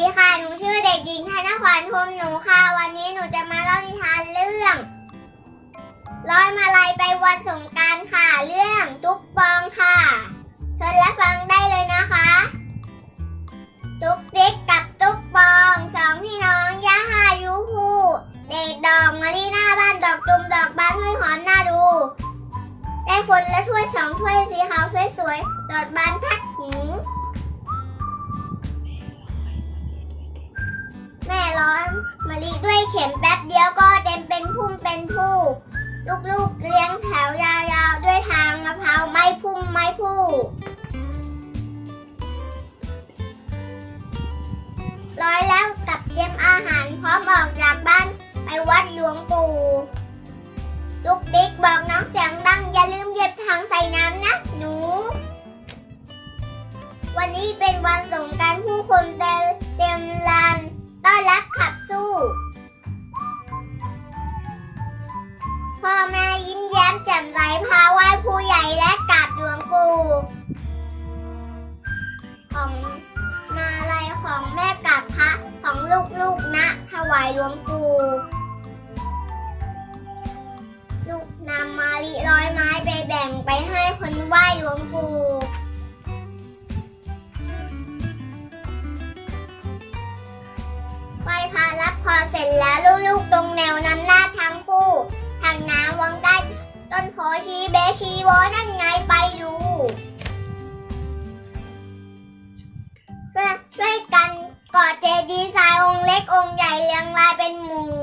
ีค่ะ หนูชื่อเด็กหญิงธนขวัญพมหนูค่ะ วันนี้หนูจะมาเล่านิทานเรื่องร้อยมาลัยไปวันสงการค่ะ เรื่องตุ๊กปองค่ะเชิญรับฟังได้เลยนะคะตุ๊กติ๊กกับตุ๊กปองสองพี่น้องย่าหายุคูเด็กดอกมะลิหน้าบ้านดอกตุมดอกบานห้วยหอมหน้าดู ได้คนและถ้วยสองถ้วยสีขาวสวยๆ ดอกบานทักหิง ร้อนมะลิด้วยเข็มแป๊บเดียวก็เต็มเป็นพุ่มเป็นผู้ลูกๆเลี้ยงแถวยาวๆ ด้วยทางมะพร้าวไม้พุ่มไม้ผู้ร้อยแล้วกับเตรียมอาหารพร้อมออกจากบ้านไปวัดหลวงปู่ลูกติ๊กบอกน้องเสียงดัง อย่าลืมเยียบถังใส่น้ำนะ หนู วันนี้เป็นวันส พาไหว้ผู้ใหญ่และกราบหลวงปู่ของมาลัยของแม่กับพระของลูกๆนะ ถวายหลวงปู่ลูกนำมาลิร้อยไม้ไปแบ่งไปให้คนไหว้หลวงปู่ไหว้พระรับพรเสร็จแล้วลูก ต้นโพชีเบชีวอนั่นไงไปดูช่วยกันก่อเจดีย์ทรายองค์เล็กองค์ใหญ่เรียงรายเป็นหมู่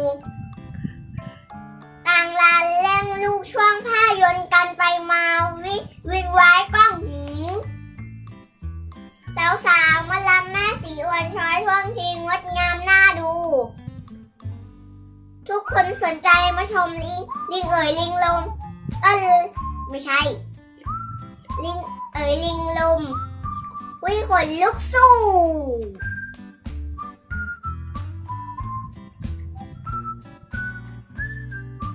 ต่างลานเล่งลูกช่วงผ้ายนต์กันไปมาวิวิงไว้กล้องหูสาวสาวๆมาลำแม่สีอวนช้อยท่วงทีงดงามน่าดู ทุกคนสนใจมาชมลิงลิงเอ๋ยลิงลม เออ ไม่ใช่ ลิง เอ๋ยลิงลมวิขนลุกสู้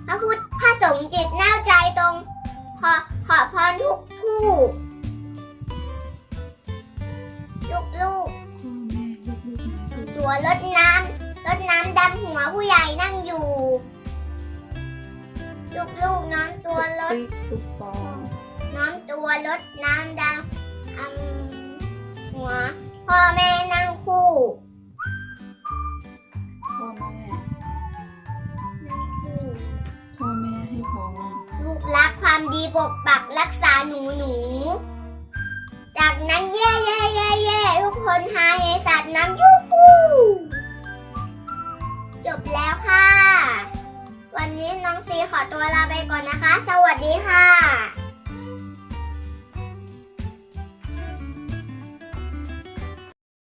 พระพุทธพระสงฆ์จิตแน่วใจตรง ขอขอพรทุกผู้ลูกลูกๆตัวรถน้ำรถน้ำดำหัวผู้ใหญ่นั่งอยู่ ลูกๆน้องตัวรถติ๊กตุ๊กปองน้องตัวรถน้ำดำอำหัว พ่อแม่นั่งคู่ พ่อแม่นั่งคู่พ่อแม่ให้พรลูกรักความดีปกปักรักษาหนูหนู จากนั้นเย่เย่เย่เย่ทุกคนฮาเฮสัตว์น้ำยู ขอตัวลาไปก่อนนะคะ สวัสดีค่ะ